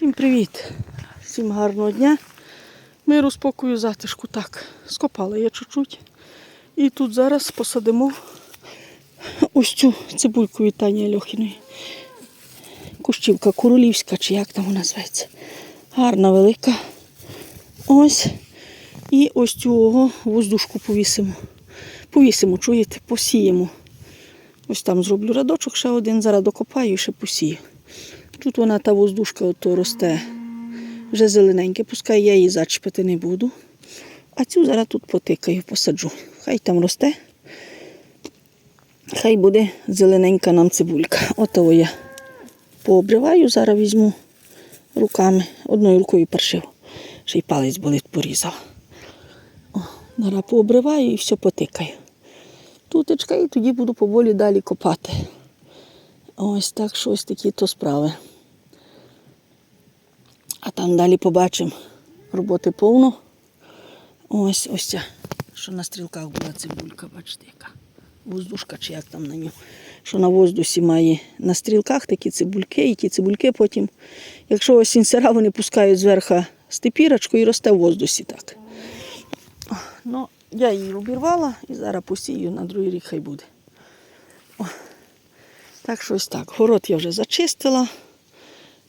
Всім привіт! Всім гарного дня. Миру, спокою, затишку. Так, скопала я чуть-чуть. І тут зараз посадимо ось цю цибульку від Тані Альохіної. Кущівка королівська, чи як там вона зветься. Гарна, велика. Ось. І ось цього воздушку повісимо. Повісимо, чуєте, посіємо. Ось там зроблю рядочок ще один, зараз докопаю і ще посію. Тут вона та воздушка ото росте. Вже зелененьке, пускай я її зачепити не буду. А цю зараз тут потикаю, посаджу. Хай там росте. Хай буде зелененька нам цибулька. Ото я пообриваю, зараз візьму руками. Одною рукою паршив. Ще й палець болить порізав. О, зараз пообриваю і все потикаю. Тутечка і тоді буду поволі далі копати. Ось так щось такі то справи. А там далі побачимо. Роботи повно. Ось ось ця, що на стрілках була цибулька, бачите, яка. Воздушка чи як там на ньому. Що на воздусі має на стрілках такі цибульки, і ті цибульки потім, якщо осінь сира, вони пускають зверху степірочку і росте в воздусі так. Ну, я її обірвала і зараз посію на другий рік хай буде. О, так що ось так. Город я вже зачистила,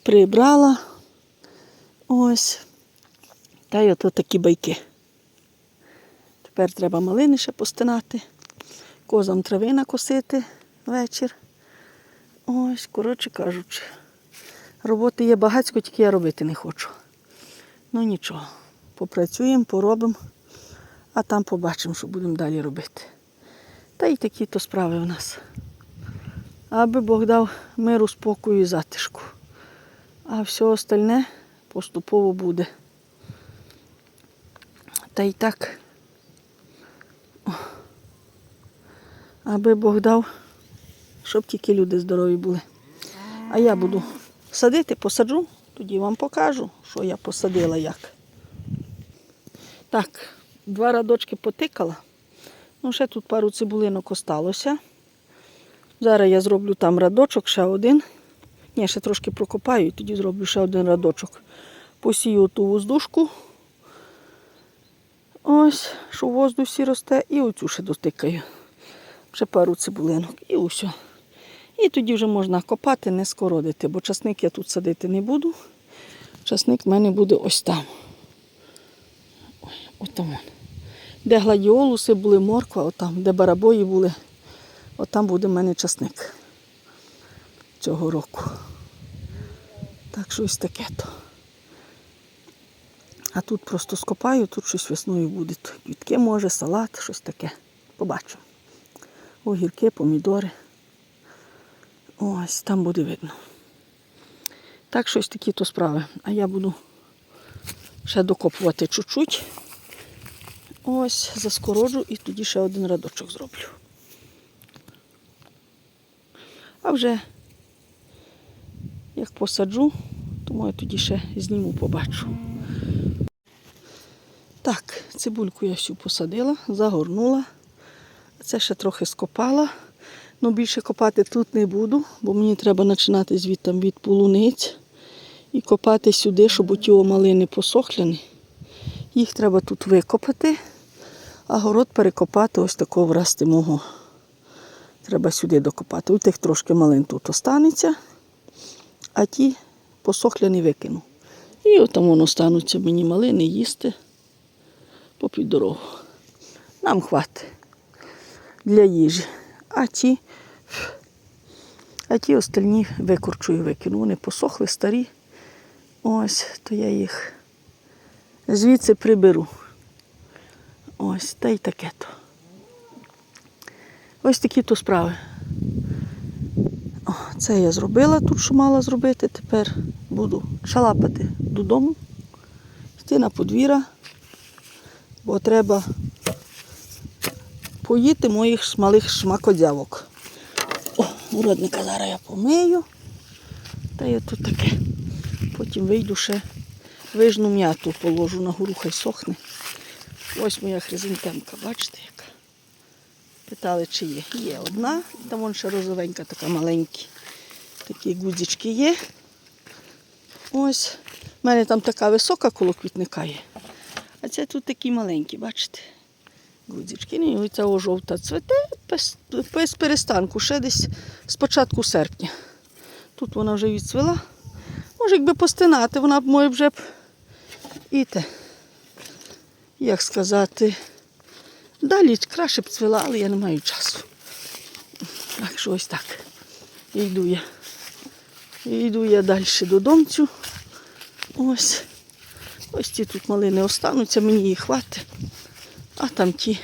прибрала. Ось. Та й ото такі байки. Тепер треба малини ще постинати, козам трави накосити вечір. Ось, коротше кажучи, роботи є багатько, тільки я робити не хочу. Ну нічого, попрацюємо, поробимо, а там побачимо, що будемо далі робити. Та й такі то справи в нас. Аби Бог дав миру, спокою і затишку. А все остальне поступово буде. Та й так. Аби Бог дав, щоб тільки люди здорові були. А я буду садити, посаджу, тоді вам покажу, що я посадила як. Так, два радочки потикала. Ну, ще тут пару цибулинок осталося. Зараз я зроблю там радочок, ще один. Ні, ще трошки прокопаю і тоді зроблю ще один радочок. Посію ту воздушку. Ось, що в воздусі росте, і оцю ще дотикаю. Ще пару цибулинок і усе. І тоді вже можна копати, не скородити, бо часник я тут садити не буду. Часник в мене буде ось там. Ой, отам. он. Де гладіолуси були, морква, отам, де барабої були, отам буде в мене часник цього року. Так що ось таке то. А тут просто скопаю, тут щось весною буде. Квітки може, салат, щось таке. Побачимо. Огірки, помідори. Ось там буде видно. Так, щось такі то справи. А я буду ще докопувати чуть-чуть. Ось, заскороджу і тоді ще один радочок зроблю. А вже як посаджу, тому я тоді ще зніму, побачу. Так, цибульку я всю посадила, загорнула. Це ще трохи скопала. Ну, більше копати тут не буду, бо мені треба починати звідти від полуниць і копати сюди, щоб оті малини посохляні. Їх треба тут викопати, а город перекопати ось такого врасти мого. Треба сюди докопати. У тих трошки малин тут останеться, а ті посохляні викину. І отам воно стануться мені малини їсти попід дорогу. Нам хватить для їжі. А ті, а ті остальні викорчую і викину. Вони посохли, старі. Ось, то я їх звідси приберу. Ось, та й таке то. Ось такі то справи. Це я зробила тут, що мала зробити. Тепер буду шалапати додому, йти на подвір'я, бо треба поїти моїх малих шмакодявок. О, уродника зараз я помию. Та я тут таке. Потім вийду ще вижну м'яту, положу на гору, хай сохне. Ось моя хризантемка, бачите яка? Питали, чи є. Є одна, там вон ще розовенька, така маленькі. Такі гудзички є. Ось. У мене там така висока коло квітника є. А це тут такі маленькі, бачите? Гудзички. Ну, і ця жовта цвете без, без перестанку, ще десь з початку серпня. Тут вона вже відцвела. Може, якби постинати, вона б може вже б і те, як сказати, далі краще б цвела, але я не маю часу. Так що ось так. І йду я. І йду я далі додомцю. Ось. Ось ці тут малини остануться, мені їх хватить. А там ті.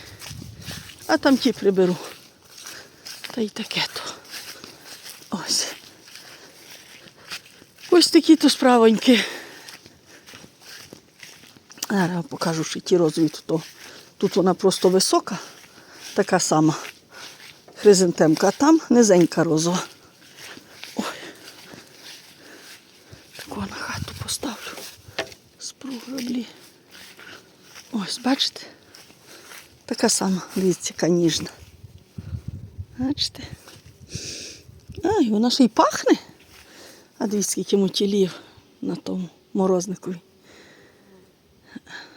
А там ті приберу. Та й таке то. Ось. Ось такі то справоньки. Зараз покажу, що ті розові тут. Тут вона просто висока, така сама хризантемка, а там низенька розова. Ось, бачите? Така сама, дивіться, ніжна. Бачите? А, і вона ще й пахне. А дивіться, скільки мотілів на тому морозникові.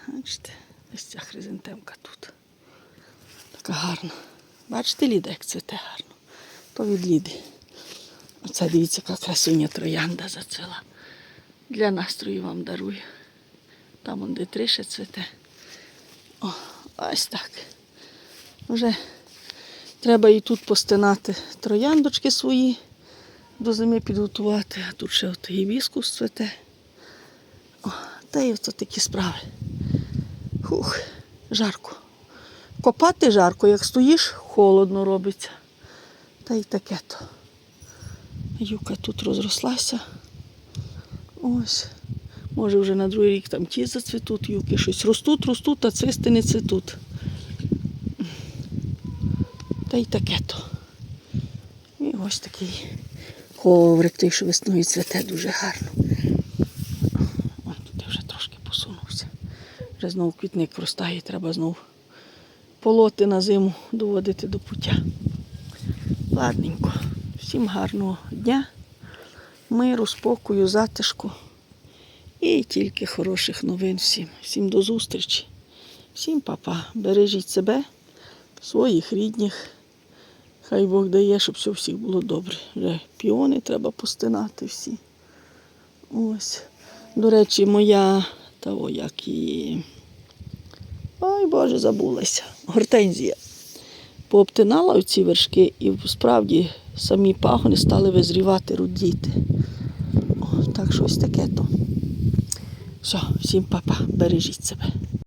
Бачите, ось ця хризантемка тут. Така гарна. Бачите, Ліда, як цвіте гарно. То від Ліди. Оце дивіться, яка красуня троянда зацвела. Для настрою вам дарую. Там де три ще цвіте. О, ось так. Вже треба і тут постинати трояндочки свої, до зими підготувати, а тут ще от гібіскус цвете. О, та й ото такі справи. Хух, жарко. Копати жарко, як стоїш, холодно робиться. Та й таке то. Юка тут розрослася. Ось. Може вже на другий рік там ті зацвітуть, юки щось ростуть, ростуть, а цвісти не цвітуть. Та й таке то. І ось такий коврик, той, що весною цвіте дуже гарно. О, я вже трошки посунувся. Вже знову квітник простає, треба знову полоти на зиму доводити до пуття. Ладненько. Всім гарного дня, миру, спокою, затишку. І тільки хороших новин всім. Всім до зустрічі. Всім папа. Бережіть себе, своїх рідних. Хай Бог дає, щоб все всіх було добре. Вже піони треба постинати всі. Ось. До речі, моя того, як і. Ой, Боже, забулася. Гортензія. Пообтинала оці вершки і справді самі пагони стали визрівати, рудіти. О, так що ось таке то. Все, всім папа, бережіть себе.